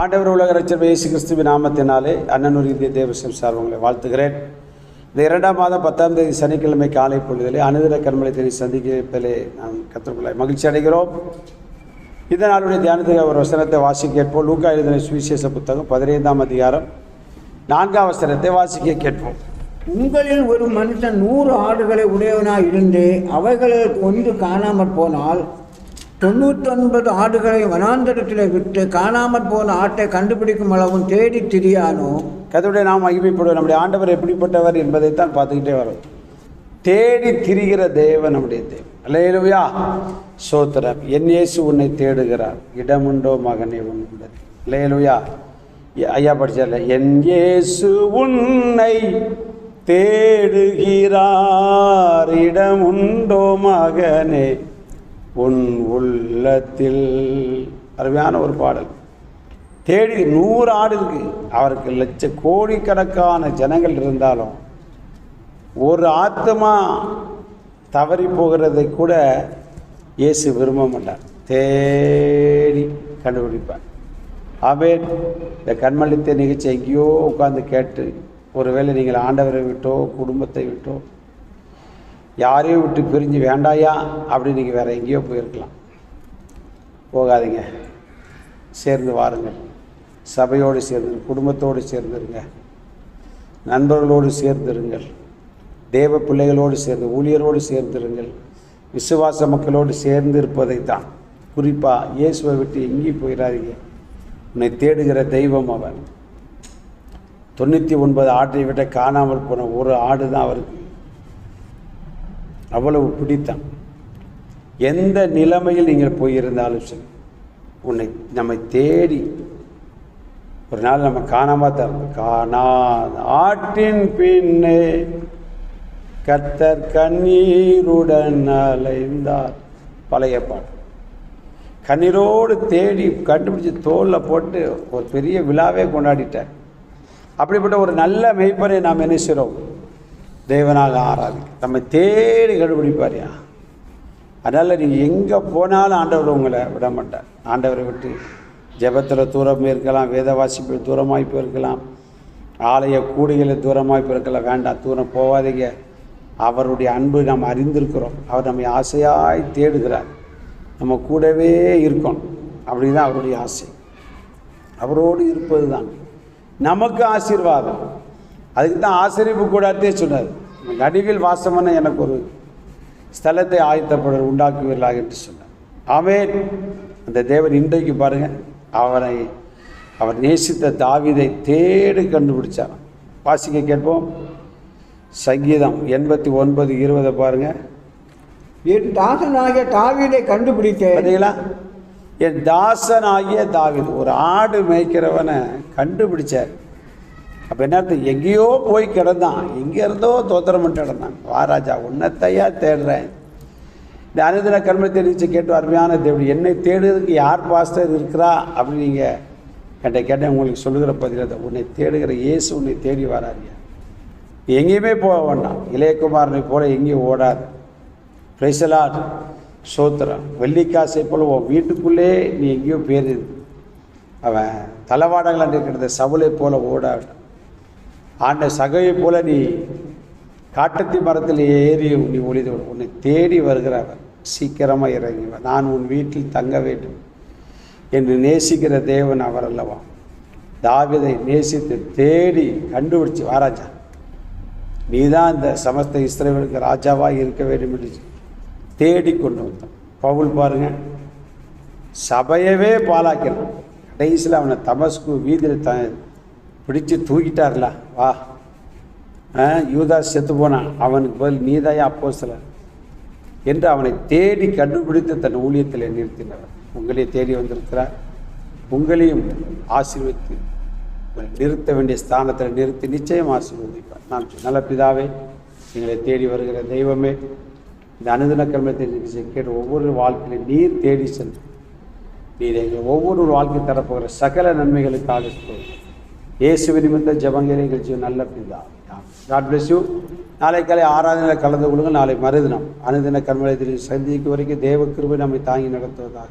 ஆண்டவர் உலக ரச்சர் இயேசு கிறிஸ்துவின் நாமத்தினாலே அண்ணனூர் இந்திய தேவசம் சார் உங்களை வாழ்த்துகிறேன். இந்த இரண்டாம் மாதம் பத்தாம் தேதி சனிக்கிழமை காலை பொழுதிலே அனுதின கண்மலை தேதி சந்திப்பதிலே நாம் கற்றுக்கொள்ள மகிழ்ச்சி அடைகிறோம். இந்த நாளுடைய தியானத்துக்கு ஒரு வசனத்தை வாசிக்க கேட்போம். லூக்கா எழுதின சுவிசேஷ புத்தகம் பதினைந்தாம் அதிகாரம் நான்காம் வசனத்தை வாசிக்க கேட்போம். உங்களில் ஒரு மனுஷன் நூறு ஆடுகளை உடையவனாக இருந்து அவைகளில் ஒன்று காணாமற் போனால் தொண்ணூத்தொன்பது ஆடுகளை வனாந்தரத்தில் விட்டு காணாமற் போன ஆட்டை கண்டுபிடிக்கும் அளவும் தேடி திரியானோ? கதவுடைய நாம் மகிமைப்படுவோம். நம்முடைய ஆண்டவர் எப்படிப்பட்டவர் என்பதைத்தான் பார்த்துக்கிட்டே வரும். தேடி திரிகிற தேவன் நம்முடைய தேவன். அல்லேலுயா. சோத்திரம். என் இயேசு உன்னை தேடுகிறார். இடமுண்டோ மகனே உண்டு அல்லேலுயா. ஐயா படிச்சார்ல? என் இயேசு உன்னை தேடுகிறார். இடமுண்டோ மகனே உன் உள்ளத்தில். அருமையான ஒரு பாடல். தேடி நூறு ஆடு இருக்கு. அவருக்கு லட்ச கோடிக்கணக்கான ஜனங்கள் இருந்தாலும் ஒரு ஆத்மா தவறி போகிறதை கூட இயேசு விரும்ப மாட்டார். தேடி கண்டுபிடிப்பார். ஆபேன் இந்த கண்மளித்த நிகழ்ச்சி எங்கேயோ உட்காந்து கேட்டு ஒருவேளை நீங்கள் ஆண்டவரை விட்டோ குடும்பத்தை விட்டோ யாரையும் விட்டு பிரிஞ்சு வேண்டாயா? அப்படின்னு நீங்கள் வேறு எங்கேயோ போயிருக்கலாம். போகாதீங்க. சேர்ந்து வாருங்கள். சபையோடு சேர்ந்து குடும்பத்தோடு சேர்ந்துருங்க. நண்பர்களோடு சேர்ந்திருங்கள். தேவ பிள்ளைகளோடு சேர்ந்து ஊழியரோடு சேர்ந்திருங்கள். விசுவாச மக்களோடு சேர்ந்து இருப்பதை தான் குறிப்பாக இயேசுவை விட்டு எங்கேயும் போயிடாதீங்க. உன்னை தேடுகிற தெய்வம் அவர் தொண்ணூற்றி ஒன்பது ஆட்டை விட காணாமல் போன ஒரு ஆடு தான் அவருக்கு. அவ்வளவு பிடித்தான் எந்த நிலைமையில் நீங்கள் போயிருந்தாலும் சரி உன்னை நம்மை தேடி ஒரு நாள் நம்ம காணாமல் தான் இருந்தோம் காணா ஆட்டின் பின்னே கத்தர் கண்ணீருடன் அலைந்தார். பழைய பாட்டு. கண்ணீரோடு தேடி கண்டுபிடிச்சி தோலில் போட்டு ஒரு பெரிய விழாவே கொண்டாடிட்டார். அப்படிப்பட்ட ஒரு நல்ல மெய்ப்பனை நாம் என்ன செய்கிறோம் தேவனாக ஆராதி நம்ம தேடி கண்டுபிடிப்பாரியா? அதனால் நீங்கள் எங்கே போனாலும் ஆண்டவர் உங்களை விட மாட்டார். ஆண்டவரை விட்டு ஜெபத்தில் தூரம் இருக்கலாம் வேத வாசிப்பு தூரமாய் போயிருக்கலாம் ஆலய கூடைகளில் தூரமாய் போயிருக்கலாம். வேண்டாம் தூரம் போகாதீங்க அவருடைய அன்பு நாம் அறிந்திருக்கிறோம். அவர் நம்மை ஆசையாய் தேடுகிறார். நம்ம கூடவே இருக்கணும். அப்படி தான் அவருடைய ஆசை. அவரோடு இருப்பது தான் நமக்கு ஆசீர்வாதம். அதுக்கு தான் ஆசிரியப்பு கூடாதே சொன்னார். நடுவில் வாசமான எனக்கு ஒரு ஸ்தலத்தை ஆயத்தப்பட உண்டாக்குவீர்களாக என்று சொன்னார். ஆமேன். அந்த தேவன் இன்றைக்கு பாருங்கள் அவனை அவர் நேசித்த தாவிதை தேடி கண்டுபிடிச்சார். வாசிக்க கேட்போம். சங்கீதம் எண்பத்தி ஒன்பது இருபதை பாருங்கள் என் தாசனாகிய தாவீதை கண்டுபிடித்தேன். பார்த்தீங்களா என் தாசனாகிய தாவீது ஒரு ஆடு மேய்க்கிறவனை கண்டுபிடிச்சார். அப்போ என்ன எங்கேயோ போய் கிடந்தான். எங்கே இருந்தோ தோத்திரம் பண்ணிட்டு கிடந்தான் வாராஜா உன்னத்தையா தேடுறேன். இந்த அனுதின கர்மத்தை தெரிவிச்சு கேட்டு அருமையான தேவடி என்னை தேடுறதுக்கு யார் பாஸ்டர் இருக்கிறா? அப்படின்னு நீங்கள் என்கிட்ட கேட்டேன் உங்களுக்கு சொல்லுகிற பதில் உன்னை தேடுகிற இயேசு உன்னை தேடி வராருயா நீ எங்கேயுமே போக வேண்டாம். இளையகுமாரனை போல எங்கேயும் ஓடாது. பிரைசலாட் சோத்திரம். வெள்ளிக்காசை போல உன் வீட்டுக்குள்ளே நீ எங்கேயோ பேரு அவன் தளவாடங்கள் இருக்கிறத சவுளை போல ஓடாது ஆண்ட சகையை போல நீ காட்டத்தி மரத்தில் ஏறி நீ ஒளிந்து விடு. உன்னை தேடி வருகிறவர். சீக்கிரமாக இறங்கி நான் உன் வீட்டில் தங்க வேண்டும். என்று நேசிக்கிற தேவன் அவர் அல்லவா தாவிதை நேசித்து தேடி கண்டுபிடிச்சு வாராஜா நீ தான் இந்த சமஸ்த இஸ்ரேவனுக்கு ராஜாவாக இருக்க வேண்டும் என்று தேடி கொண்டு வந்தான். பவுல் பாருங்க சபையவே பாலாக்கிறான் கடைசியில் அவனை தமஸ்கு வீதியில் த பிடிச்சு தூக்கிட்டார்ல வா. ஆ, யூதாஸ் செத்து போனான். அவனுக்கு பதில் நீதாயா அப்போ என்று அவனை தேடி கண்டுபிடித்து தன் ஊழியத்தில் நிறுத்தினவர் உங்களையும் தேடி வந்திருக்கிறார். உங்களையும் ஆசீர்வதித்து நிறுத்த வேண்டிய ஸ்தானத்தில் நிறுத்தி நிச்சயம் ஆசீர்வதிப்பார். நான் நல்ல பிதாவே எங்களை தேடி வருகிற தெய்வமே இந்த அனுதின கர்மத்தை கேட்டு ஒவ்வொரு வாழ்க்கையிலும் நீர் தேடி சென்று நீர் எங்கள் ஒவ்வொரு வாழ்க்கை தரப்போகிற சகல நன்மைகளுக்காக சொல்லுங்கள் இயேசு நிமித்த ஜபங்கிற நிகழ்ச்சி நல்ல பிதா. காட் பிளஸ் யூ நாளை காலை ஆராதனை கலந்து கொள்ளுங்கள். நாளை மறுதினம் அனுதின கண்மலை சந்திக்கும் வரைக்கும் தேவ கிருபை நம்மை தாங்கி நடத்துவதாக.